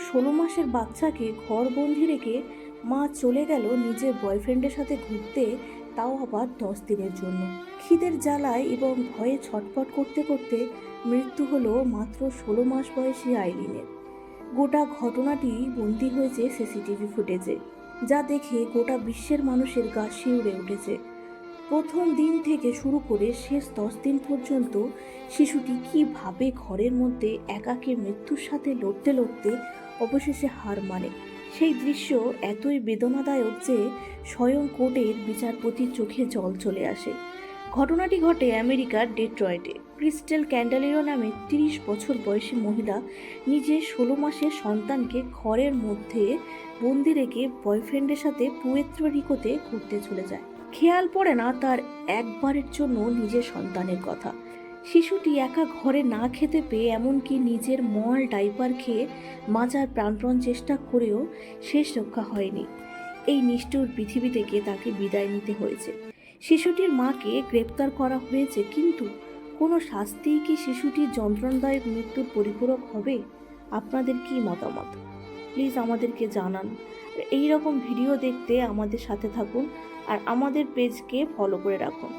ষোলো মাসের বাচ্চাকে ঘরবন্দি রেখে মা চলে গেল নিজের বয়ফ্রেন্ডের সাথে ঘুরতে, তাও আবার দশ দিনের জন্য। খিদের জ্বালায় এবং ভয়ে ছটফট করতে করতে মৃত্যু হলো মাত্র ষোলো মাস বয়সী আইলিনের গোটা ঘটনাটি বন্দী হয়েছে সিসিটিভি ফুটেজে, যা দেখে গোটা বিশ্বের মানুষের গা শিউড়ে উঠেছে। প্রথম দিন থেকে শুরু করে শেষ দশ দিন পর্যন্ত শিশুটি কীভাবে ঘরের মধ্যে একাকে মৃত্যুর সাথে লড়তে লড়তে অবশেষে হার মানে। সেই দৃশ্য এতই বেদনাদায়ক যে স্বয়ং কোর্টের বিচারপতির চোখে জল চলে আসে। ঘটনাটি ঘটে আমেরিকার ডেট্রয়েটে। ক্রিস্টেল ক্যান্ডালেরো নামে তিরিশ বছর বয়সী মহিলা নিজের ষোলো মাসের সন্তানকে ঘরের মধ্যে বন্দি রেখে বয়ফ্রেন্ডের সাথে পুয়েত্রো রিকোতে ঘুরতে চলে যায়। খেয়াল পড়ে না তার একবারের জন্য নিজের সন্তানের কথা। শিশুটি একা ঘরে না খেতে পেয়ে এমনকি নিজের মল ডাইপার খেয়ে মাজার প্রাণপণ চেষ্টা করেও শেষ রক্ষা হয়নি। এই নিষ্ঠুর পৃথিবী থেকে তাকে বিদায় নিতে হয়েছে। শিশুটির মাকে গ্রেপ্তার করা হয়েছে, কিন্তু কোনো শাস্তিই কি শিশুটির যন্ত্রণাদায়ক মৃত্যুর পরিপূরক হবে? আপনাদের কি মতামত? প্লিজ আমাদেরকে জানান। এই রকম ভিডিও দেখতে আমাদের সাথে থাকুন আর আমাদের পেজকে ফলো করে রাখুন।